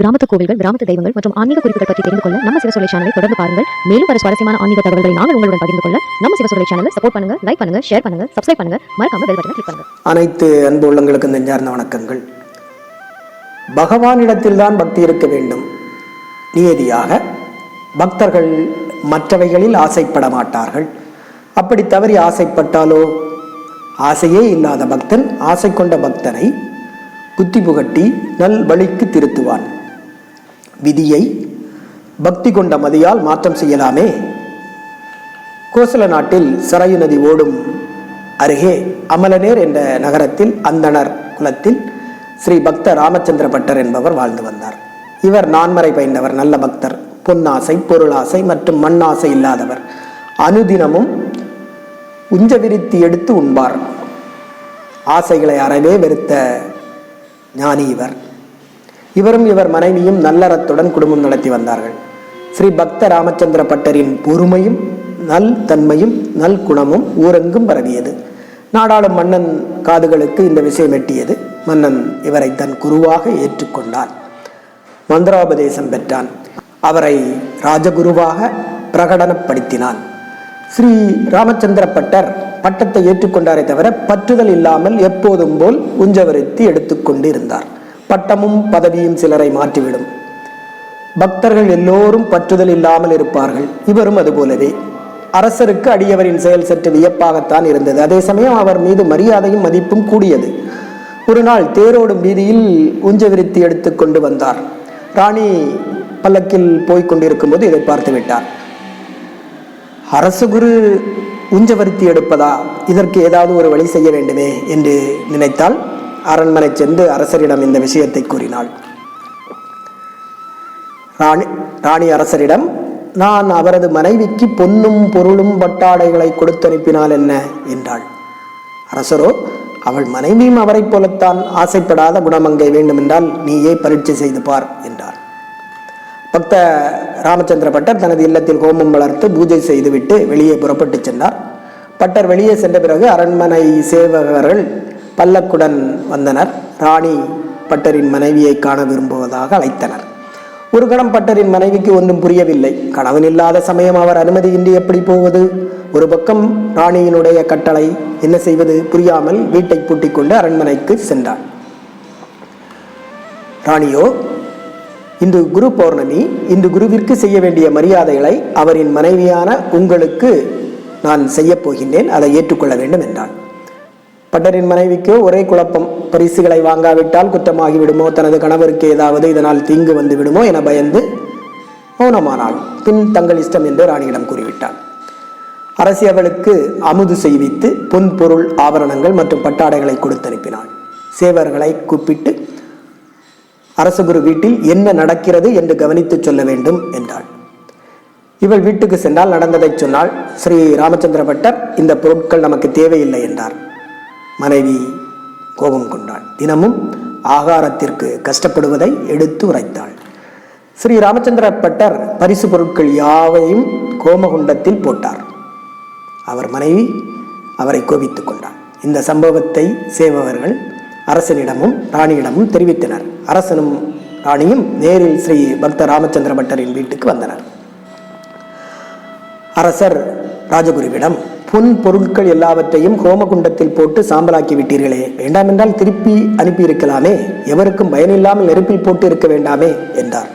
கிராமத்து கோவில்கள் கிராமத்து தெய்வங்கள் மற்றும் ஆன்மீக குறிப்புகள் பற்றி தெரிந்து கொள்ள நம்ம சிவசொலை சேனலை தொடர்ந்து பாருங்கள். மேலும் பல சுவாரஸ்யமான ஆன்மீக தகவல்களை நாங்கள் உங்களுடன் பகிர்ந்து கொள்ள நம்ம சிவசொலை சேனலை சப்போர்ட் பண்ணுங்க லைக் பண்ணுங்க ஷேர் பண்ணுங்க சப்ஸ்கிரைப் பண்ணுங்க. மறக்காம பெல் பட்டனை கிளிக் பண்ணுங்க. அனைத்து அன்பு உள்ளங்களுக்கு நெஞ்சார்ந்த வணக்கங்கள். பகவானிடத்தில் தான் பக்தி இருக்க வேண்டும். நியதியாக பக்தர்கள் மற்றவைகளில் ஆசைப்பட மாட்டார்கள். அப்படி தவறி ஆசைப்பட்டாலோ? ஆசையே இல்லாத பக்தன் ஆசை கொண்ட பக்தனை புத்தி புகட்டி நல் வழிக்கு திருத்துவான். விதியை பக்தி கொண்ட மதியால் மாற்றம் செய்யலாமே. கோசல நாட்டில் சரையு நதி ஓடும் அருகே அமலநேர் என்ற நகரத்தில் அந்தணர் குலத்தில் ஸ்ரீ பக்த ராமச்சந்திர பட்டர் என்பவர் வாழ்ந்து வந்தார். இவர் நான்மறை பயின்றவர் நல்ல பக்தர். பொன்னாசை பொருளாசை மற்றும் மண்ணாசை இல்லாதவர். அனுதினமும் உஞ்ச விரித்து எடுத்து உண்பார். ஆசைகளை அறவே வெறுத்த ஞானி இவர். இவரும் இவர் மனைவியும் நல்லறத்துடன் குடும்பம் நடத்தி வந்தார்கள். ஸ்ரீ பக்த ராமச்சந்திர பட்டரின் பொறுமையும் நல் தன்மையும் நல் குணமும் ஊரெங்கும் பரவியது. நாடாளும் மன்னன் காதுகளுக்கு இந்த விஷயம் எட்டியது. மன்னன் இவரை தன் குருவாக ஏற்றுக்கொண்டான். மந்திரோபதேசம் பெற்றான். அவரை ராஜகுருவாக பிரகடனப்படுத்தினான். ஸ்ரீ ராமச்சந்திர பட்டர் பட்டத்தை ஏற்றுக்கொண்டாரே தவிர பற்றுதல் இல்லாமல் எப்போதும் போல் உஞ்சவருத்தி எடுத்துக்கொண்டு இருந்தார் பட்டமும் பதவியும் சிலரை மாற்றிவிடும். பக்தர்கள் எல்லோரும் பற்றுதல் இல்லாமல் இருப்பார்கள். இவரும் அதுபோலவே. அரசருக்கு அடியவரின் செயல் சற்று வியப்பாகத்தான் இருந்தது. அதே சமயம் அவர் மீது மரியாதையும் மதிப்பும் கூடியது. ஒரு நாள் தேரோடும் வீதியில் உஞ்சவிருத்தி எடுத்துக்கொண்டு வந்தார். ராணி பல்லக்கில் போய்க் கொண்டிருக்கும் போது இதை பார்த்து விட்டார். அரசு குரு உஞ்சவருத்தி எடுப்பதா? இதற்கு ஏதாவது ஒரு வழி செய்ய வேண்டுமே? என்று நினைத்தால் அரண்மனை சென்று அரசரிடம் இந்த விஷயத்தை கூறினாள். ராணி ராணி அரசரிடம் நான் அவரது மனைவிக்கு பொன்னும் பொருளும் பட்டாடைகளை கொடுத்து அனுப்பினால் என்ன? என்றாள். அரசரோ அவள் மனைவியும் அவரைப் போலத்தான் ஆசைப்படாத குணமங்கை வேண்டுமென்றால் நீயே பரீட்சை செய்து பார் என்றார் பக்த ராமச்சந்திர பட்டர் தனது இல்லத்தில் ஹோமம் வளர்த்து பூஜை செய்துவிட்டு வெளியே புறப்பட்டு சென்றார். பட்டர் வெளியே சென்ற பிறகு அரண்மனை சேவகர்கள் பல்லக்குடன் வந்தனர். ராணி பட்டரின் மனைவியை காண விரும்புவதாக அழைத்தனர். ஒரு கணம் பட்டரின் மனைவிக்கு ஒன்றும் புரியவில்லை. கணவன் இல்லாத சமயம் அவர் அனுமதியின்றி எப்படி போவது? ஒரு பக்கம் ராணியினுடைய கட்டளை என்ன செய்வது புரியாமல் வீட்டை பூட்டிக் கொண்டு அரண்மனைக்கு சென்றார் ராணியோ இன்று குரு பௌர்ணமி. இன்று குருவிற்கு செய்ய வேண்டிய மரியாதைகளை அவரின் மனைவியான உங்களுக்கு நான் செய்யப் போகின்றேன். அதை ஏற்றுக்கொள்ள வேண்டும் என்றான் பட்டரின் மனைவிக்கு ஒரே குழப்பம். பரிசுகளை வாங்காவிட்டால் குற்றமாகி விடுமோ தனது கணவருக்கு ஏதாவது இதனால் தீங்கு வந்து விடுமோ என பயந்து மௌனமானாள். பின் தங்கள் இஷ்டம் என்று ராணியிடம் கூறிவிட்டாள். அரசி அவளுக்கு அமுது செய்வித்து பொன் பொருள் ஆபரணங்கள் மற்றும் பட்டாடைகளை கொடுத்து அனுப்பினாள் சேவர்களை கூப்பிட்டு அரசகுரு வீட்டில் என்ன நடக்கிறது என்று கவனித்து சொல்ல வேண்டும் என்றாள். இவள் வீட்டுக்கு சென்றால் நடந்ததை சொன்னால் ஸ்ரீ ராமச்சந்திர பட்டர் இந்த பொருட்கள் நமக்கு தேவையில்லை என்றார். மனைவி கோபம் கொண்டாள். தினமும் ஆகாரத்திற்கு கஷ்டப்படுவதை எடுத்து உரைத்தாள். ஸ்ரீ ராமச்சந்திர பட்டர் பரிசு பொருட்கள் யாவையும் கோமகுண்டத்தில் போட்டார். அவர் மனைவி அவரை கோபித்துக் கொண்டார். இந்த சம்பவத்தை சேவகர்கள் அரசனிடமும் ராணியிடமும் தெரிவித்தனர். அரசனும் ராணியும் நேரில் ஸ்ரீ பக்த ராமச்சந்திர பட்டரின் வீட்டுக்கு வந்தனர். அரசர் ராஜகுருவிடம் புன் பொருட்கள் எல்லாவற்றையும் ஹோமகுண்டத்தில் போட்டு சாம்பலாக்கி விட்டீர்களே. வேண்டாம் என்றால் திருப்பி அனுப்பியிருக்கலாமே. எவருக்கும் பயனில்லாமல் நெருப்பில் போட்டு இருக்க வேண்டாமே என்றார்.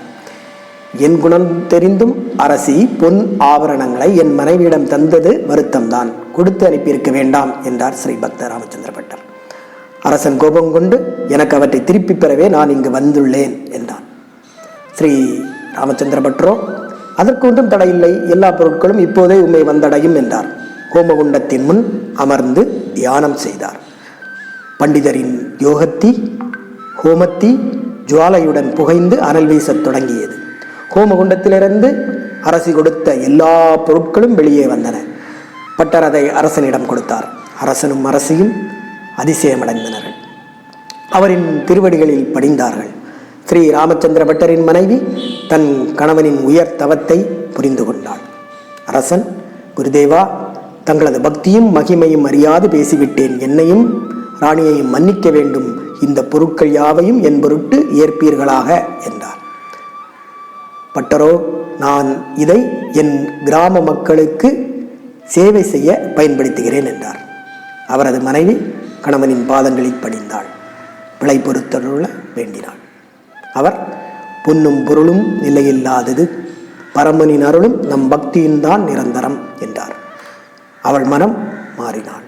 என் குணம் தெரிந்தும் அரசி பொன் ஆபரணங்களை என் மனைவியிடம் தந்தது வருத்தம்தான். கொடுத்து அனுப்பியிருக்க வேண்டாம் என்றார் ஸ்ரீ பக்த ராமச்சந்திர பட்டர். அரசன் கோபம் கொண்டு எனக்கு அவற்றை திருப்பி பெறவே நான் இங்கு வந்துள்ளேன் என்றான் ஸ்ரீ ராமச்சந்திர பட்டரோ அதற்கு ஒன்றும் தடையில்லை. எல்லா பொருட்களும் இப்போதே உண்மை வந்தடையும் என்றார். ஹோமகுண்டத்தின் முன் அமர்ந்து தியானம் செய்தார். பண்டிதரின் யோகத்தி ஹோமத்தி ஜுவாலையுடன் புகைந்து அனல் வீசத் தொடங்கியது. ஹோமகுண்டத்திலிருந்து அரசி கொடுத்த எல்லா பொருட்களும் வெளியே வந்தன. பட்டர் அதை அரசனிடம் கொடுத்தார். அரசனும் அரசியும் அதிசயமடைந்தனர்கள். அவரின் திருவடிகளில் படிந்தார்கள். ஸ்ரீ ராமச்சந்திர பட்டரின் மனைவி தன் கணவனின் உயர் தவத்தை புரிந்து கொண்டாள். அரசன் குருதேவா தங்களது பக்தியும் மகிமையும் அறியாது பேசிவிட்டேன். என்னையும் ராணியையும் மன்னிக்க வேண்டும். இந்த பொருட்கள் யாவையும் என் பொருட்டு ஏற்பீர்களாக என்றார். பட்டரோ நான் இதை என் கிராம மக்களுக்கு சேவை செய்ய பயன்படுத்துகிறேன் என்றார். அவரது மனைவி கணவனின் பாதங்களில் பணிந்தாள் பிழை பொறுத்தருள வேண்டினாள். அவர் பொன்னும் பொருளும் நிலையில்லாதது பரமனின் அருளும் நம் பக்தியின்தான் நிரந்தரம் என்றார். அவள் மனம் மாறினாள்.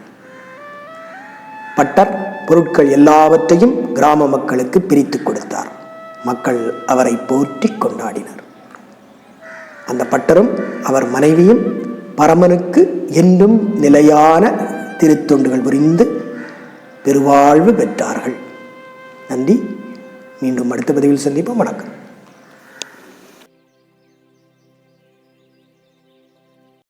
பட்டர் பொருட்கள் எல்லாவற்றையும் கிராம மக்களுக்கு பிரித்து கொடுத்தார். மக்கள் அவரை போற்றி கொண்டாடினர். அந்த பட்டரும் அவர் மனைவியும் பரமனுக்கு என்றும் நிலையான திருத்தொண்டுகள் புரிந்து பெருவாழ்வு பெற்றார்கள். நன்றி. மீண்டும் அடுத்த பதிவில் சந்திப்போம். வணக்கம்.